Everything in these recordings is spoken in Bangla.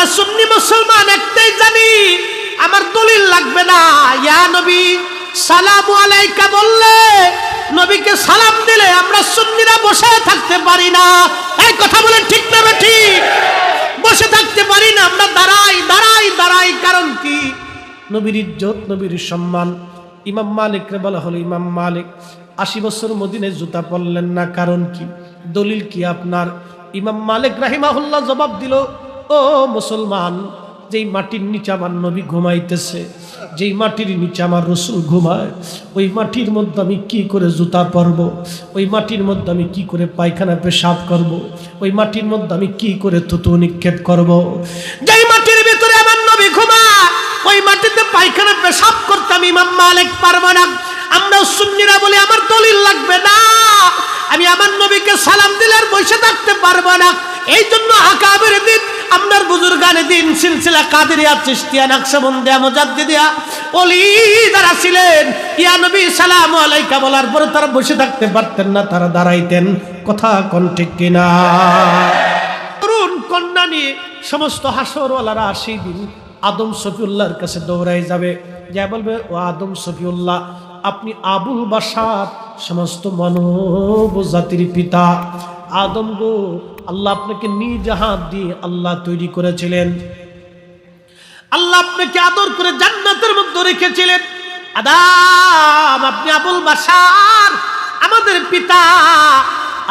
আমরা সুন্নি মুসলমান একটাই জানি, আমার দলিল লাগবে না। ইয়া নবী, সালামু আলাইকা বললে, নবীকে সালাম দিলে আমরা সুন্নিরা বসে থাকতে পারি না। এই কথা বলে ঠিক না ঠিক বসে থাকতে পারি না, আমরা দাঁড়াই দাঁড়াই দাঁড়াই, কারণ কি? নবীর ইজ্জত, নবীর সম্মান। ইমাম মালিকরে বলা হলো, ইমাম মালিক, আশি বছর মদিনে জুতা পরলেন না, কারণ কি? দলিল কি আপনার? ইমাম মালিক রাহিমাহুল্লাহ জবাব দিল ও মুসলমান, যেই মাটির নিচে আমার নবী ঘুমাইতেছে, যেই মাটির নিচে আমার রসুল ঘুমায়, ওই মাটির মধ্যে আমি কি করে জুতা পরব, ওই মাটির মধ্যে আমি কি করে পায়খানা পেশাব করব, ওই মাটির মধ্যে আমি কি করে থুতু নিক্ষেপ করব। যেই মাটির ভিতরে আমার নবী ঘুমায়, ওই মাটিতে পায়খানা পেশাব করতাম ইমাম মালিক পারব না। আমরা সুন্নিরা বলি, আমার দলিল লাগবে না। আমি আমার নবীকে সালাম দিলে আর বসে থাকতে পারব না। এই জন্য আকাবের দিন আপনার বুজুর্গানে দিন সিলসিলা কাদেরিয়া চিস্তিয়া নাকশবন্দিয়া মুজাদ্দিদিয়া। ওলি যারা ছিলেন, ইয়া নবী সালাম আলাইকা বলার পরে তারা বসে থাকতে পারতেন না, তারা দাঁড়াইতেন। কথা কোন ঠিক কিনা? তরুণ কন্যা নিয়ে সমস্ত হাসরওয়ালারা সেই দিন আদম সফিউল্লাহর কাছে দৌড়াই যাবে। যা বলবে, ও আদম সফিউল্লাহ আপনি আবুল বাসার সমস্ত মানব জাতির পিতা। আদম গো আল্লাহ আপনাকে নিজ হাত দিয়ে আল্লাহ তৈরি করেছিলেন। আল্লাহ আপনাকে আদর করে জান্নাতের মধ্যে রেখেছিলেন। আদাম, আপনি আবুল বাসার আমাদের পিতা।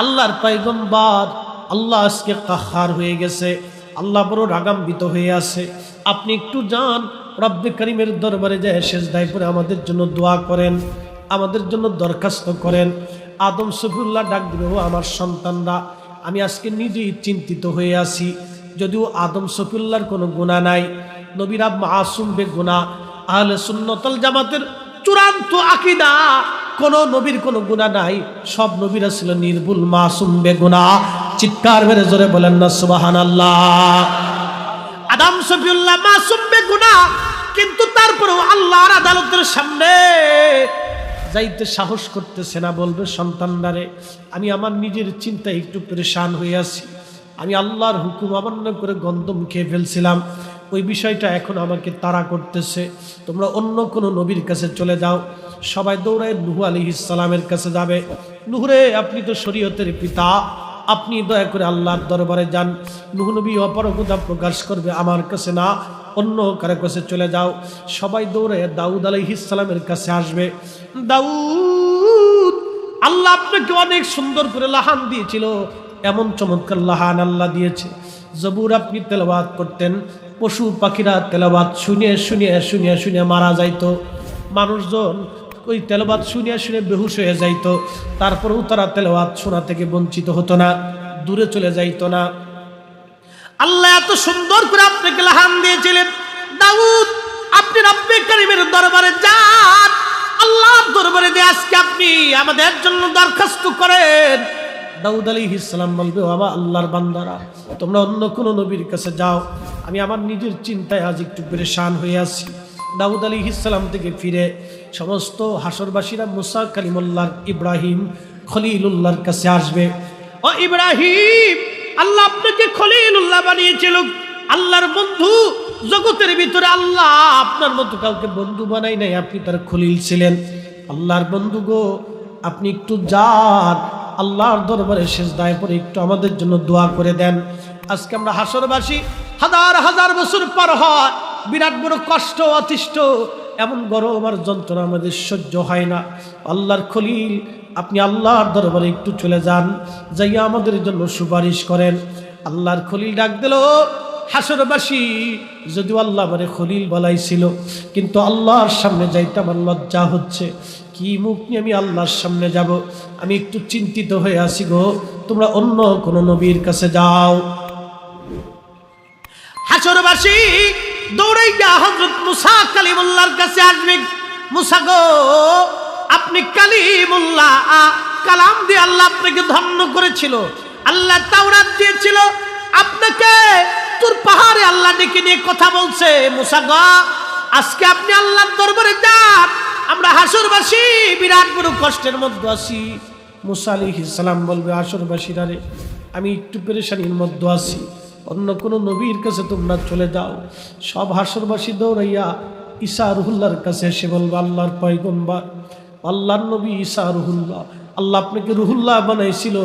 আল্লাহর পয়গম্বর, আল্লাহ আজকে কাহার হয়ে গেছে। আল্লাহ বড় রাগাম্বিত হয়ে আছে। আপনি একটু যান, রব্বে করিমের দরবারে যায় শেষ দায় করে আমাদের জন্য দোয়া করেন, আমাদের জন্য দরখাস্ত করেন। আদম সফিউল্লাহ ডাক দিবে আমার সন্তানরা আমি আজকে নিজেই চিন্তিত হয়ে আছি। যদিও আদম সফিউল্লাহর কোনো গুণা নাই, নবীরা মাসুম বে গুণা আহলে সুন্নতল জামাতের চূড়ান্ত আকিদা, কোন নবীর কোনো গুণা নাই, সব নবীরা ছিল নির্ভুল মাসুম বে গুণা চিৎকার মেরে জোরে বলেন না সুবাহান আল্লাহ আদাম সফিউল্লাহ মাসুম গুণা কিন্তু তারপরেও আল্লাহর আদালতের সামনে যাইতে সাহস করতেছে না, বলবে সন্তানদারে আমি আমার নিজের চিন্তায় একটু পরেশান হয়ে আছি। আমি আল্লাহর হুকুম অমান্য করে গন্ধম খেয়ে ফেলছিলাম। ওই বিষয়টা এখন আমাকে তাড়া করতেছে। তোমরা অন্য কোনো নবীর কাছে চলে যাও। সবাই দৌড়ায় নুহু আলি ইসালামের কাছে যাবে। নুহুরে আপনি তো শরীয়তের পিতা। আপনি দয়া করে আল্লাহর দরবারে যান। নুহু নবী অপরকতা প্রকাশ করবে আমার কাছে না। অন্য কারও কাছে চলে যাও। সবাই দৌড়ে দাউদ আলাইহিসালামের কাছে আসবে। দাউদ, আল্লাহ আপনাকে অনেক সুন্দর করে লাহান দিয়েছিল। এমন চমৎকার লাহান আল্লাহ দিয়েছে। জবুর আপনি তেলাবাদ করতেন, পশু পাখিরা তেলাবাদ শুনিয়ে শুনিয়ে শুনিয়ে শুনিয়ে মারা যাইতো। মানুষজন ওই তেলাবাদ শুনিয়ে শুনে বেহুশ হয়ে যাইতো। তারপরেও তারা তেলাবাদ শোনা থেকে বঞ্চিত হতো না, দূরে চলে যাইতো না। আল্লাহ এত সুন্দর করে আপনাকে লাহান দিয়েছিলেন। দাউদ, আপনি রব্বে করিমের দরবারে যান। আল্লাহর দরবারে দিয়ে আজকে আপনি আমাদের জন্য দরখাস্ত করেন। দাউদ আলী ইসলাম বলবে, বাবা, আল্লাহর বান্দারা, তোমরা অন্য কোনো নবীর কাছে যাও। আমি আমার নিজের চিন্তায় আজ একটু পরেশান হয়ে আছি। দাউদ আলী ইসলাম থেকে ফিরে সমস্ত হাসরবাসীরা মুসা কালিমুল্লাহ ইব্রাহিম খলিলুল্লাহর কাছে আসবে। ও ইব্রাহিম আল্লাহ আপনাকে খলিলুল্লাহ বানিয়েছিল। আল্লাহর বন্ধু জগতের ভিতরে আল্লাহ আপনার মতো কাউকে বন্ধু বানাই নাই, আপনি তার খলিল ছিলেন। আল্লাহর বন্ধু গো, আপনি একটু যান, আল্লাহর দরবারে শেষ দায় পরে একটু আমাদের জন্য দোয়া করে দেন। আজকে আমরা হাসরবাসী হাজার হাজার বছর পর হয়, বিরাট বড় কষ্ট, অতিষ্ঠ, এমন গরম আর যন্ত্রণা আমাদের সহ্য হয় না। আল্লাহর খলিল আপনি আল্লাহর দরবারে একটু চলে যান, যাইয়া আমাদের জন্য সুপারিশ করেন। আল্লাহর খলিল ডাক দিল হাসরবাসী, যদিও আল্লাহ মানে খলিল বলাইছিল কিন্তু আল্লাহর সামনে যাইতে আমার লজ্জা হচ্ছে। কি মুখ নিয়ে আমি আল্লাহর সামনে যাব? আমি একটু চিন্তিত হয়ে আসি গো। তোমরা অন্য কোনো নবীর কাছে যাও। হাসরবাসী, দৌড়াইয়া হজরত মুসা কালিমুল্লাহর কাছে আসবে। মুসা গো আপনি কালিমুল্লাহ, কালাম দিয়ে আল্লাহ আপনাকে ধন্য করেছিল। আল্লাহ তাওরাত দিয়েছিল। আপনাকে তোর পাহাড়ে আল্লাহ ডেকে নিয়ে কথা বলছে, মুসা গো, আজকে আপনি আল্লাহর দরবারে যান। আমরা হাসুরবাসী, বিরাট বড় কষ্টের মধ্যে আছি। মুসা ইসলাম বলবে, হাসরবাসীরা রে, আমি একটু পেরেশানির মধ্যে আছি। অন্য কোনো নবীর কাছে তোমরা চলে যাও। সব হাসরবাসী দৌড়াইয়া ঈসা রুহুল্লার কাছে এসে বলব, আল্লাহর পয়গম্বর আল্লাহর নবী ঈসা রুহুল্লাহ। আল্লাহ আপনাকে রুহুল্লাহ বানাইছিল।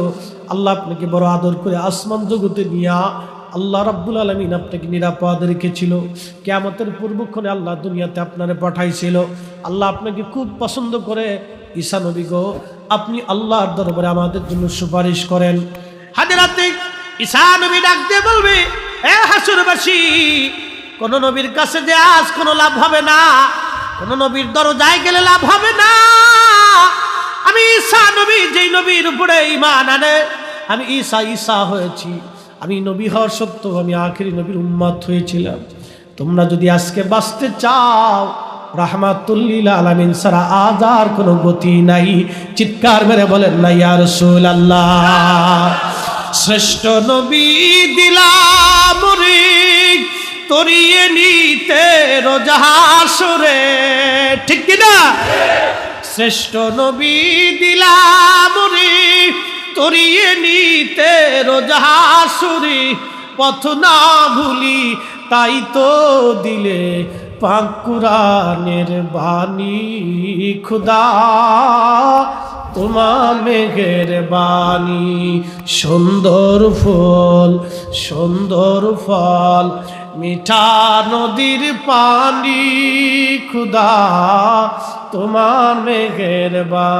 আল্লাহ আপনাকে বড় আদর করে আসমান জগতে নিয়া আল্লাহ রাব্বুল আলমিন আপনাকে নিরাপদ রেখেছিল। কেয়ামতের পূর্বক্ষণে আল্লাহ দুনিয়াতে আপনারে পাঠাইছিল। আল্লাহ আপনাকে খুব পছন্দ করে। ঈসা নবী গো, আপনি আল্লাহর দরবারে আমাদের জন্য সুপারিশ করেন। হাজারাতে ঈসা নবী ডাক বলবে কোন নবীর কাছে যে আজ কোনো লাভ হবে না। কোন নবীর দরজায় গেলে লাভ হবে না। আমি ঈসা নবী, যেই নবীর উপরে ইমান আনে, আমি ঈসা ঈসা হয়েছি। আমি নবী হওয়ার সত্ত্বেও আমি আখেরি নবীর উম্মাত হয়েছিলাম। তোমরা যদি আজকে বাঁচতে চাও রাহমাতুল্লিল আলামিন সারা আজ আর কোনো গতি নাই। চিৎকার মেরে বলেন না, ইয়া রাসূলুল্লাহ। শ্রেষ্ঠ নবী দিলাম রে। তরিয়ে নিতে রোজাহাসরে ঠিক কিনা? শ্রেষ্ঠ নবী দিলাম রে, তরিয়ে নিতে রোজাহাসুরি পথ না ভুলি তাই তো দিলে পাকুরানের বাণী, খুদা। তোমার মেঘের বাণী সুন্দর ফুল, সুন্দর ফল মিঠা নদীর পানি, খুদা, তোমার মেঘের বা।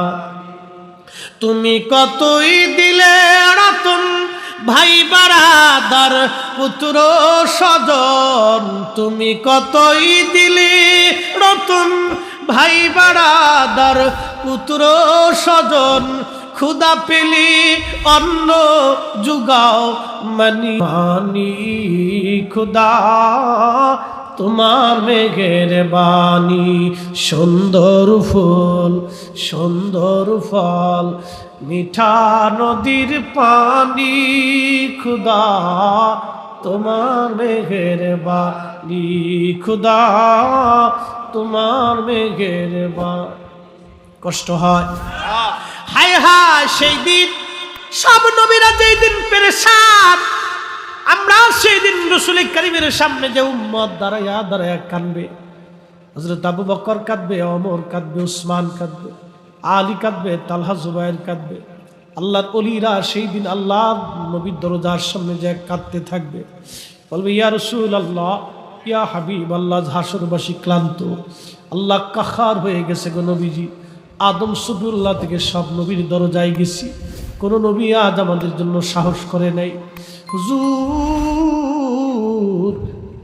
তুমি কতই দিলে রতন, ভাই বারাদার পুত্র সজন তুমি কতই দিলে রতন, ভাই বারাদার পুত্র সজন খুদা পেলি অন্ন যুগাও মানি। মানি খুদা, তোমার মেঘের বাণী, সুন্দর ফুল, সুন্দর ফল, মিঠা নদীর পানি খুদা, তোমার মেঘের বাণী খুদা, তোমার মেঘের বা কষ্ট হয়। হায় হায়, সেই দিন, সব নবীরা যেই দিন পেরেশান আমরা সেই দিন রসুল করিমের সামনে যে উম্মত দাঁড়াইয়া দাঁড়াইয়া কানবে হজরত আবু বকর কাঁদবে অমর কাঁদবে, উসমান কাঁদবে, আলী কাঁদবে, তালহা জুবাইর কাঁদবে। আল্লাহর অলিরা সেই দিন আল্লাহ নবীর দরজার সামনে যে কাঁদতে থাকবে। বলবে, ইয়া রসুল আল্লাহ ইয়া হাবিব আল্লাহ হাসরবাসী ক্লান্ত। আল্লাহ কাখার হয়ে গেছে গো নবীজি। আদম সুবুল্লাহ থেকে সব নবীর দরজায় গেছি। কোনো নবী আজ আমাদের জন্য সাহস করে নাই। হুজুর,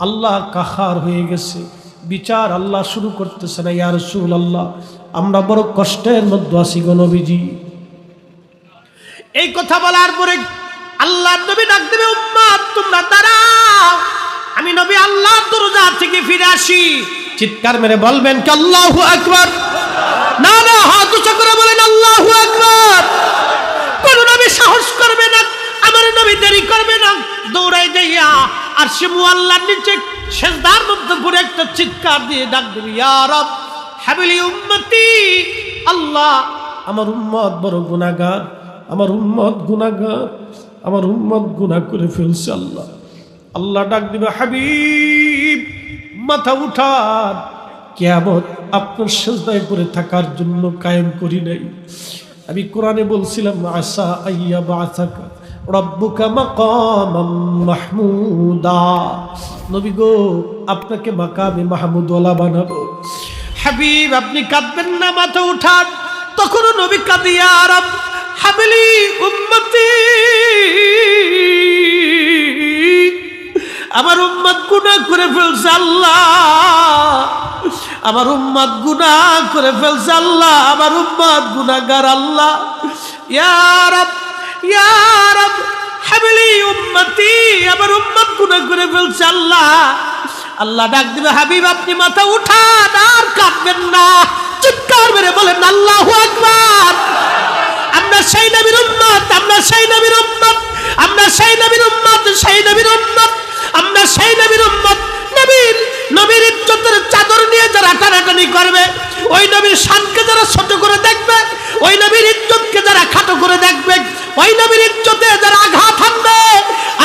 আল্লাহ কাহার হয়ে গেছে। বিচার আল্লাহ শুরু করতেছে না, ইয়া রসুল আল্লাহ আমরা বড় কষ্টের মধ্যে আছি গো নবীজি। এই কথা বলার পরে আল্লাহ নবী ডাক দেবে, উম্মাদ, তোমরা দাঁড়াও। আমি নবী আল্লাহ দরজা থেকে ফিরে আসি। চিৎকার মেরে বলবেন কি, আল্লাহু আকবার। না না, হাত উঁচু করে বলেন, আল্লাহু আকবার। কোন নবী সাহস করবে না, আমার নবী দেরি করবে না। দৌড়াই যাইয়া আর সে আল্লাহর নিচে শেষদার মধ্যে পড়ে একটা চিৎকার দিয়ে ডাক দেবে ইয়া রব, হাবিলি আল্লাহ আমার উম্মত বড় গুনাহগার, আমার উম্মত গুনাহগার, আমার উম্মত গুনাহ করে ফেলছে আল্লাহ। আল্লাহ ডাক দিবে হাবিব, মাথা উঠান। কেমন আপনার সেজদায় পড়ে থাকার জন্য কায়েম করি নাই। আমি কোরআনে বলছিলাম, আশা আইয়া বাসাকা, রব্বুকা মাকামাম মাহমুদা। নবী গো, আপনাকে মাকামে মাহমুদওয়ালা বানাবো। হাবিব, আপনি কাঁদবেন না, মাথা উঠান। তখনও নবী কাঁদিয়া আরাম। হাবিলি উম্মতি। আমার উম্মত গুনাহ করে ফেলছে আল্লাহ। আমার উম্মত গুনাহ করে ফেলছে আল্লাহ। আমার উম্মত গুনাহগার আল্লাহ। হাবিলি উম্মতি। আমার আল্লাহ। আল্লাহ ডাক মাথা উঠান, আর না। বলেন আমরা সেই নবীর উম্মত, আমরা আমরা সেই নবীর উম্মত, সেই নবীর উম্মত। আমরা সেই নবীর উম্মত, নবীর নবীর ইজ্জতের চাদর নিয়ে যারা টানাটানি করবে, ওই নবীর শানকে যারা ছোট করে দেখবে, ওই নবীর ইজ্জতকে যারা খাটো করে দেখবে, ওই নবীর ইজ্জতে যারা আঘাত হানবে,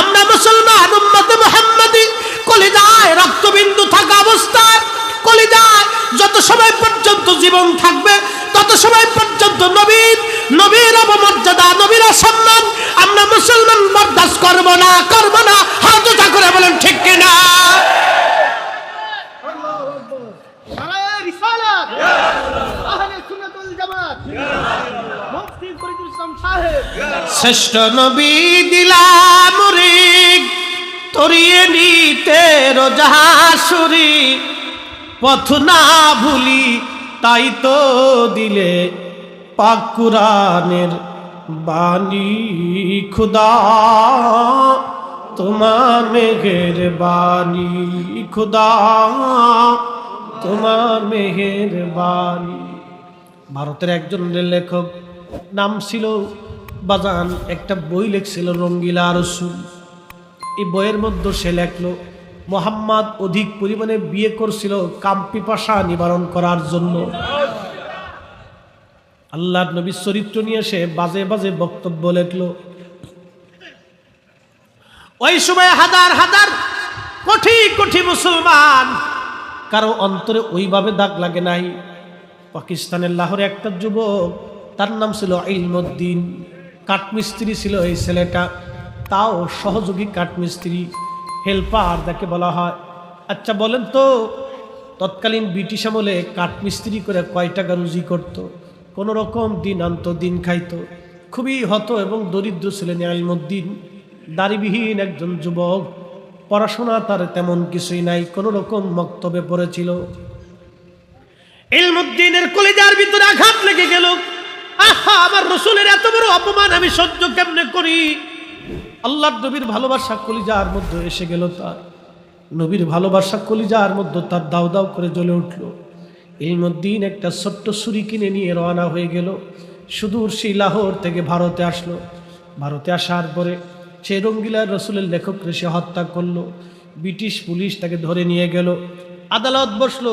আমরা মুসলমান উম্মতে মুহাম্মাদি, কলিজায় রক্তবিন্দু থাকা অবস্থায়, কলিজায় যত সময় পর্যন্ত জীবন থাকবে, তত সময় পর্যন্ত নবীর নবীর অবমর্যাদা নবীর সম্মান আমরা মুসলমান বরদাস্ত করব না করব না। হাত করে বলেন ঠিক কিনা? শ্রেষ্ঠ নবী দিলাম তরিয়ে নিতে রোজাহাসুরি পথ না ভুলি তাই তো দিলে পাক কুরআনের বাণী খুদা। তোমার মেঘের বাণী, খুদা। তোমার মেঘের বাণী। ভারতের একজন লেখক, নাম ছিল বাজান, একটা বই লিখছিল রঙ্গিলা রসুল। এই বইয়ের মধ্যে সে লেখলো, মোহাম্মদ অধিক পরিমাণে বিয়ে করছিল কাম্পিপাশা নিবারণ করার জন্য। আল্লাহর নবীর চরিত্র নিয়ে সে বাজে বাজে বক্তব্য লেখলো ওই সময় হাজার হাজার কোটি কোটি মুসলমান, কারও অন্তরে ওইভাবে দাগ লাগে নাই। পাকিস্তানের লাহোরে একটা যুবক, তার নাম ছিল ইলমুদ্দিন। কাঠমিস্ত্রি ছিল এই ছেলেটা। তাও সহযোগী কাঠমিস্ত্রি, হেল্পার যাকে বলা হয়। আচ্ছা বলেন তো, তৎকালীন ব্রিটিশ আমলে কাঠমিস্ত্রি করে কয় টাকা রুজি করতো? কোনো রকম দিন আনত দিন খাইতো। খুবই হত এবং দরিদ্র ছিলেন আলিমুদ্দিন দাড়িবিহীন একজন যুবক, পড়াশোনা তার তেমন কিছুই নাই, কোনো রকম মক্তবে পড়েছিল। ইলমুদ্দিনের কলিজার ভিতরে আঘাত লেগে গেল। আহা, আমার রসুলের এত বড় অপমান আমি সহ্য কেমনে করি? আল্লাহর নবীর ভালোবাসা কলিজার মধ্যে এসে গেল তার। নবীর ভালোবাসা কলিজার মধ্যে তার দাও দাও করে জ্বলে উঠল। ইলমুদ্দিন একটা ছোট্ট ছুরি কিনে নিয়ে রওনা হয়ে গেল। সুদূর সেই লাহোর থেকে ভারতে আসলো। ভারতে আসার পরে সে রঙ্গিলার রসুলের লেখক সে হত্যা করল। ব্রিটিশ পুলিশ তাকে ধরে নিয়ে গেল। আদালত বসল,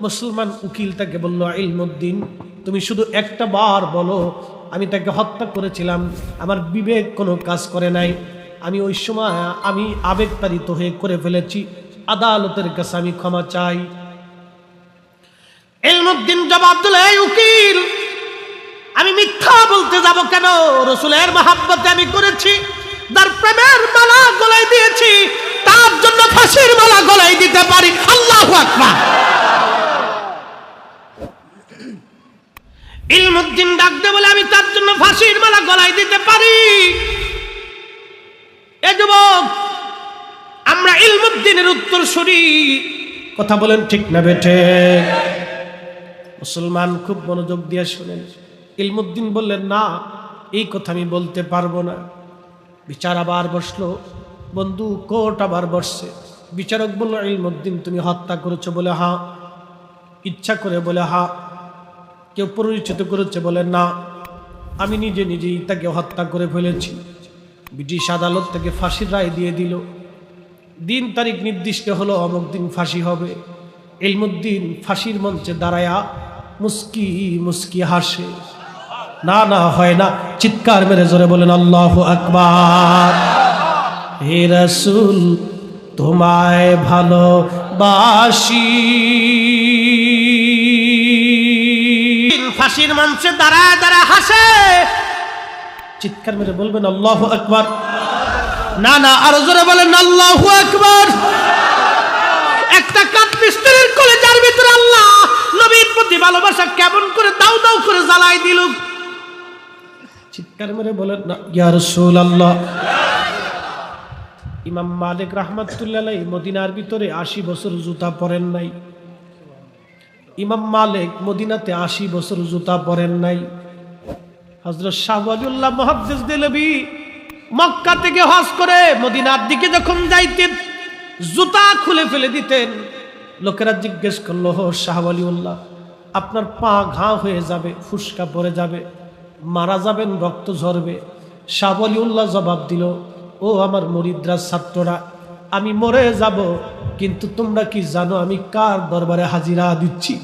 মুসলমান উকিল তাকে বলল, ইলমুদ্দিন, তুমি শুধু একটা বার বলো, আমি তাকে হত্যা করেছিলাম, আমার বিবেক কোনো কাজ করে নাই। আমি ওই সময়, আমি আবেগতাড়িত হয়ে করে ফেলেছি, আদালতের কাছে আমি ক্ষমা চাই। ইলমুদ্দিন জবাব দিল উকিল, আমি মিথ্যা বলতে যাব কেন? রসুলের মহাব্বতে আমি করেছি। তার প্রেমের মালা গলায় দিয়েছি, তার জন্য ফাঁসির মালা গলায় দিতে পারি। আল্লাহ ইলমুদ্দিন ডাকতে বলে, আমি তার জন্য ফাঁসির মালা গলায় দিতে পারি। এ যুবক, আমরা ইলমুদ্দিনের উত্তর শুনি। কথা বলেন ঠিক না বেঠে। মুসলমান খুব মনোযোগ দিয়ে শুনেন। ইলমুদ্দিন বললেন, না, এই কথা আমি বলতে পারব না। বিচার আবার বসল। বন্ধু, কোর্ট আবার বসছে। বিচারক বলল, ইলমুদ্দিন, তুমি হত্যা করেছ বলে হা। ইচ্ছা করে বলে হা। কেউ পরিচিত করেছে বলে না। আমি নিজে নিজেই তাকে হত্যা করে ফেলেছি। ব্রিটিশ আদালত তাকে ফাঁসির রায় দিয়ে দিল। দিন তারিখ নির্দিষ্ট হলো, অমুক দিন ফাঁসি হবে। ইলমুদ্দিন ফাঁসির মঞ্চে দাঁড়ায়া মুস্কি মুস্কি হাসে। না না হয় না। চিৎকার মেরে জোরে বলেন আল্লাহ আকবার। হে রসুল তোমায় ভালোবাসি। ফাঁসির মঞ্চে দাঁড়ায় দাঁড়া হাসে। চিৎকার মেরে বলবেন আল্লাহ আকবার। না না আরও জোরে বলেন আল্লাহ আকবার। একটা কাঠ মিস্ত্রির কোলে যার ভিতরে আল্লাহ নবীর প্রতি ভালোবাসা কেমন করে দাও দাও করে জ্বালাই দিল চিৎকার মেরে বলেন না, ইয়া রাসূলুল্লাহ। ইমাম মালিক রাহমাতুল্লাহ মদিনার ভিতরে আশি বছর জুতা পরেন নাই। ইমাম মালিক মদিনাতে আশি বছর জুতা পরেন নাই। হজরত শাহ ওয়ালিউল্লাহ মহাদ্দেশ দিলবি মক্কা থেকে হজ করে মদিনার দিকে যখন যাইতেন, জুতা খুলে ফেলে দিতেন। লোকেরা জিজ্ঞেস করল হো শাহ আপনার পা ঘা হয়ে যাবে, ফুসকা পড়ে যাবে। মারা যাবেন, রক্ত ঝরবে। শাহ ওয়ালিউল্লাহ জবাব দিল, ও আমার মরিদ্রা, ছাত্ররা, আমি মরে যাব, কিন্তু তোমরা কি জানো আমি কার দরবারে হাজিরা দিচ্ছি?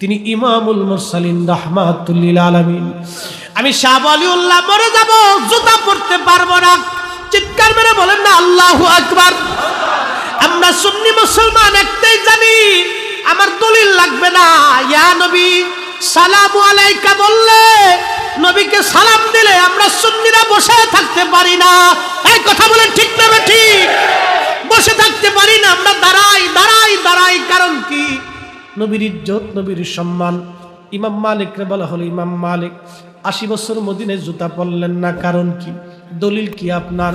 তিনি ইমামুল মুরসালিন রহমাতুল্লিল আলমিন, আমি শাহ আলিউল্লাহ মরে যাব, জুতা পড়তে পারব না। চিৎকার মেরে বলেন না, আল্লাহু আকবার। আমরা সুন্নি মুসলমান, একটাই জানি, আমার দলিল লাগবে না। ইয়া নবী, সালামু আলাইকা বললে নবীকে সালাম দিলে আমরা সুন্নিরা বসে থাকতে পারি না। এই কথা বলেন ঠিক না ঠিক? বসে থাকতে পারি না, আমরা দাঁড়াই দাঁড়াই দাঁড়াই, কারণ কি? নবীর ইজ্জত, নবীর সম্মান। ইমাম মালিকরে বলা হলো, ইমাম মালিক, আশি বছর মদিনে জুতা পরলেন না, কারণ কি? দলিল কি আপনার?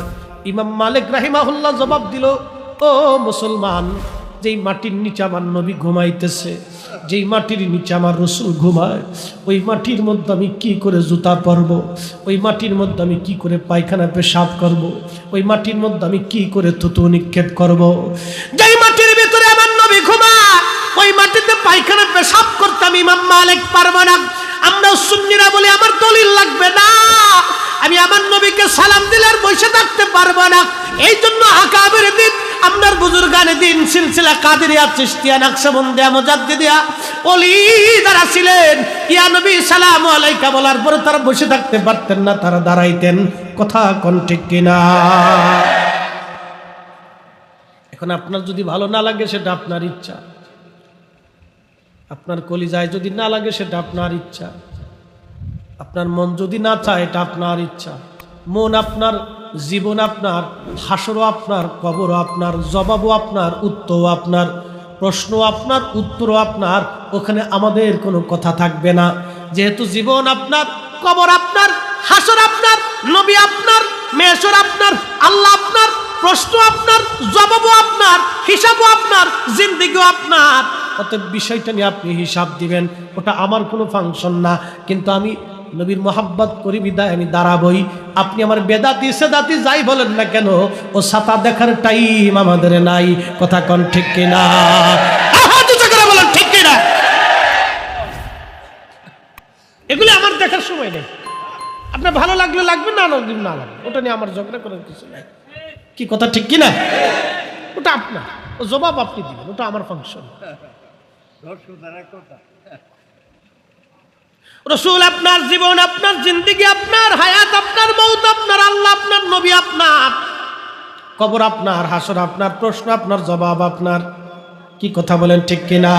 ইমাম মালিক রাহিমাহুল্লাহ জবাব দিল, ও মুসলমান, যেই মাটির নিচে আমার নবী ঘুমাইতেছে যেই মাটির নিচে আমার রসুল ঘুমায়, ওই মাটির মধ্যে আমি কি করে জুতা পরব? ওই মাটির মধ্যে আমি কি করে পায়খানা পেশাব করব? ওই মাটির মধ্যে আমি কি করে থুতু নিক্ষেপ করব? যেই মাটির ভিতরে আমার নবী ঘুমায়, ওই মাটিতে পায়খানা পেশাব করতাম ইমাম মালিক পারব না। আমরা সুন্নিরা বলি, আমার দলিল লাগবে না। আমি আমার নবীকে সালাম দিলে আর বসে থাকতে পারব না। এই জন্য আকাবের দিন আপনার বুজুর্গানে দিন সিলসিলা কাদেরিয়া চিস্তিয়া নাকশবন্দিয়া মুজাদ্দিদিয়া ওলি যারা ছিলেন ইয়া নবী, সালাম আলাইকা বলার পরে তারা বসে থাকতে পারতেন না, তারা দাঁড়াইতেন। কথা কোন ঠিক কিনা? এখন আপনার যদি ভালো না লাগে, সেটা আপনার ইচ্ছা। আপনার কলিজায় যদি না লাগে, সেটা আপনার ইচ্ছা। আপনার মন যদি না চায়, এটা আপনার ইচ্ছা। মন আপনার, জীবন আপনার, হাসরও আপনার, কবরও আপনার, জবাবও আপনার, উত্তরও আপনার, প্রশ্ন আপনার, উত্তরও আপনার, ওখানে আমাদের কোনো কথা থাকবে না। যেহেতু জীবন আপনার, কবর আপনার, হাসর আপনার, নবী আপনার মেসর আপনার, আল্লাহ আপনার, প্রশ্ন আপনার, জবাবও আপনার, হিসাবও আপনার, জিন্দিগিও আপনার। অতএব বিষয়টা নিয়ে আপনি হিসাব দিবেন, ওটা আমার কোনো ফাংশন না। কিন্তু আমি নবীর মোহাব্বত করি, বিদায় আমি দাঁড়াবই। আপনি আমার বেদাতি, সেদাতি যাই বলেন না কেন, ও সাতা দেখার টাইম আমাদের নাই। কথা কন ঠিক কিনা? বলেন এগুলি আমার দেখার সময় নেই। আপনার ভালো লাগলে লাগবে না লাগবে না লাগবে। ওটা নিয়ে আমার ঝগড়া করার কিছু নাই। কি কথা, ঠিক কিনা? ওটা আপনার। ও জবাব আপনি দিবেন, ওটা আমার ফাংশন রসুল আপনার জীবন, আপনার জিন্দিগি, আপনার হায়াত, আপনার মৌত, আপনার আল্লাহ, আপনার নবী, আপনার কবর, আপনার হাসর, আপনার প্রশ্ন, আপনার জবাব, আপনার কি কথা বলেন ঠিক কিনা?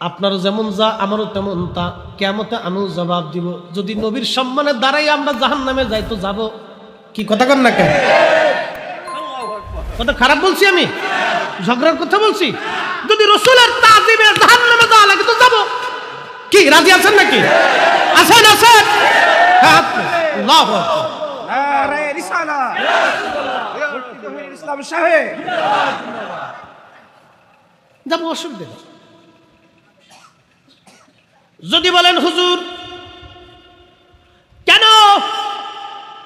আপনারও যেমন যা, আমারও তেমন তা। কেমতে আমিও জবাব দিব। যদি নবীর সম্মানের দ্বারাই আমরা জাহান নামে যাই, তো যাব। কি কথা কর না কেন? কথা খারাপ বলছি আমি? ঝগড়ার কথা বলছি? যদি রসুলের তাজিমে জাহান নামে যাওয়া লাগে, তো যাব। কি রাজি আছেন নাকি? আছেন আছেন। হ্যাঁ, ইসলাম সাহেব। যাব অসুবিধা যদি বলেন হুজুর কেন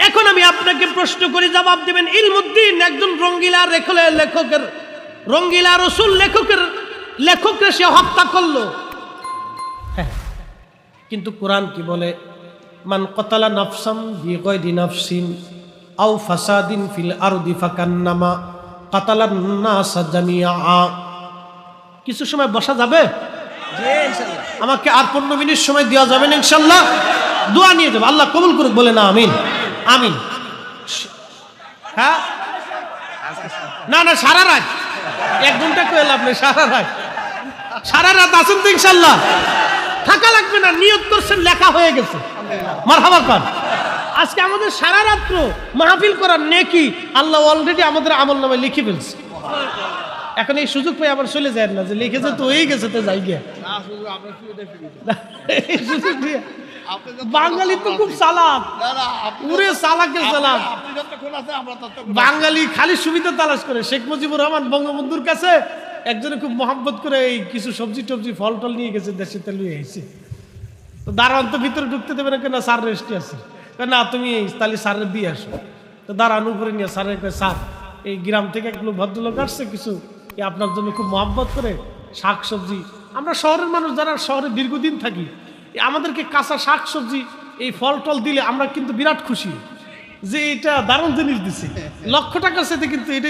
এখন আমি আপনাকে প্রশ্ন করি জবাব দিবেন ইলমুদ্দিন একজন রঙ্গিলা রেখলে লেখকের রঙ্গিলা রসুল লেখকের লেখককে সে হত্যা করল। কিন্তু কোরআন কি বলে? মান কতালা নাফসাম বিগয়দি নাফসিন আও ফাসাদিন ফিল আরদি ফাকান্নামা কাতালান নাসা জামিয়া কিছু সময় বসা যাবে? আমাকে আর পনেরো মিনিট সময় দেওয়া যাবে না ইনশাল্লাহ দোয়া নিয়ে যাবে। আল্লাহ কবুল করুক বলে না আমিন। আমিন। হ্যাঁ? না না সারা রাত। এক ঘণ্টা কয়ে লাভ নেই সারা রাত। সারা রাত আসেন তো ইনশাল্লাহ থাকা লাগবে না নিয়োগ করছেন লেখা হয়ে গেছে। মারহাবা খান আজকে আমাদের সারা রাত্র মাহফিল করার নেকি আল্লাহ অলরেডি আমাদের আমল নামে লিখে ফেলছে। এখন এই সুযোগ পেয়ে আবার চলে যায় না যে লিখেছে তো হয়ে গেছে তো যাই গিয়া। বাঙালি তো খুব চালাক। পুরে চালাকের চালাক। বাঙালি খালি সুবিধা তালাশ করে। শেখ মুজিবুর রহমান বঙ্গবন্ধুর কাছে একজনে খুব মহাব্বত করে এই কিছু সবজি টবজি, ফল টল নিয়ে গেছে, দেশে তেল নিয়ে এসেছে তো দাঁড়ান তো ভিতরে ঢুকতে দেবে না, কেন স্যার রেস্টে আছে? না, তুমি তাহলে স্যারের দিয়ে আসো। তো দাঁড়ান উপরে নিয়ে স্যারের স্যার, এই গ্রাম থেকে এক লোক ভদ্রলোক আসছে, কিছু আপনার জন্য খুব মহাব্বত করে শাক সবজি আমরা শহরের মানুষ যারা শহরে দীর্ঘদিন থাকি আমাদেরকে কাঁচা শাক সবজি এই ফল টল দিলে আমরা কিন্তু বিরাট খুশি। যে এটা দারুণ জিনিস দিছে। লক্ষ টাকার সাথে কিন্তু এটা